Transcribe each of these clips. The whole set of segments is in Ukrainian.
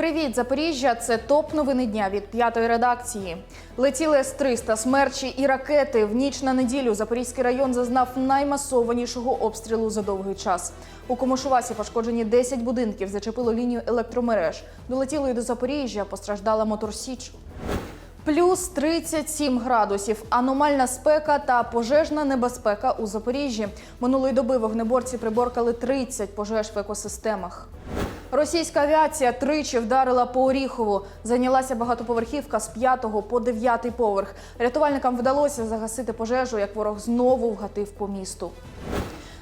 Привіт, Запоріжжя! Це топ новини дня від п'ятої редакції. Летіли С-300, смерчі і ракети. В ніч на неділю Запорізький район зазнав наймасованішого обстрілу за довгий час. У Комишувасі пошкоджені 10 будинків, зачепило лінію електромереж. Долетіло і до Запоріжжя, постраждала моторсіч. Плюс 37 градусів, аномальна спека та пожежна небезпека у Запоріжжі. Минулої доби вогнеборці приборкали 30 пожеж в екосистемах. Російська авіація тричі вдарила по Оріхову. Зайнялася багатоповерхівка з 5 по 9 поверх. Рятувальникам вдалося загасити пожежу, як ворог знову вгатив по місту.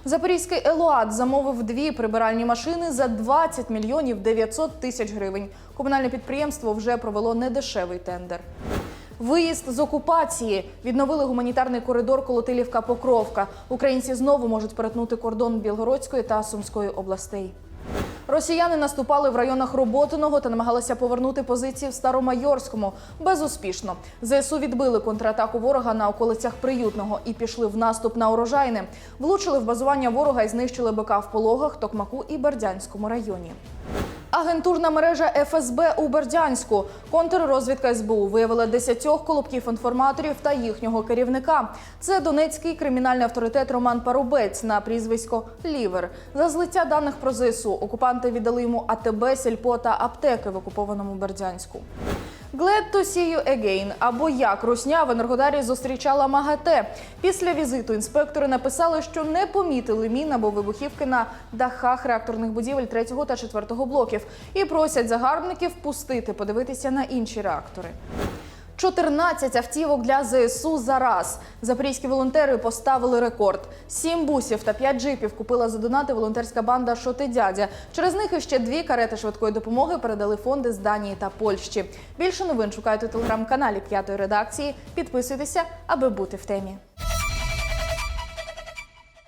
Запорізький Елуат замовив дві прибиральні машини за 20 мільйонів 900 тисяч гривень. Комунальне підприємство вже провело недешевий тендер. Виїзд з окупації відновили гуманітарний коридор Колотилівка-Покровка. Українці знову можуть перетнути кордон Білгородської та Сумської областей. Росіяни наступали в районах Роботиного та намагалися повернути позиції в Старомайорському. Безуспішно. ЗСУ відбили контратаку ворога на околицях Приютного і пішли в наступ на урожайне. Влучили в базування ворога і знищили БК в Пологах, Токмаку і Бердянському районі. Агентурна мережа ФСБ у Бердянську. Контррозвідка СБУ виявила 10 колобків інформаторів та їхнього керівника. Це донецький кримінальний авторитет Роман Парубець на прізвисько Лівер. За злиття даних про ЗСУ окупанти віддали йому АТБ, сільпо та аптеки в окупованому Бердянську. Glad to see you again, або як Русня в Енергодарі зустрічала МАГАТЕ. Після візиту інспектори написали, що не помітили мін або вибухівки на дахах реакторних будівель 3 та 4 блоків і просять загарбників пустити подивитися на інші реактори. 14 автівок для ЗСУ за раз. Запорізькі волонтери поставили рекорд. Сім бусів та п'ять джипів купила за донати волонтерська банда Шоти дядя. Через них іще дві карети швидкої допомоги передали фонди з Данії та Польщі. Більше новин шукайте у телеграм-каналі п'ятої редакції. Підписуйтеся, аби бути в темі.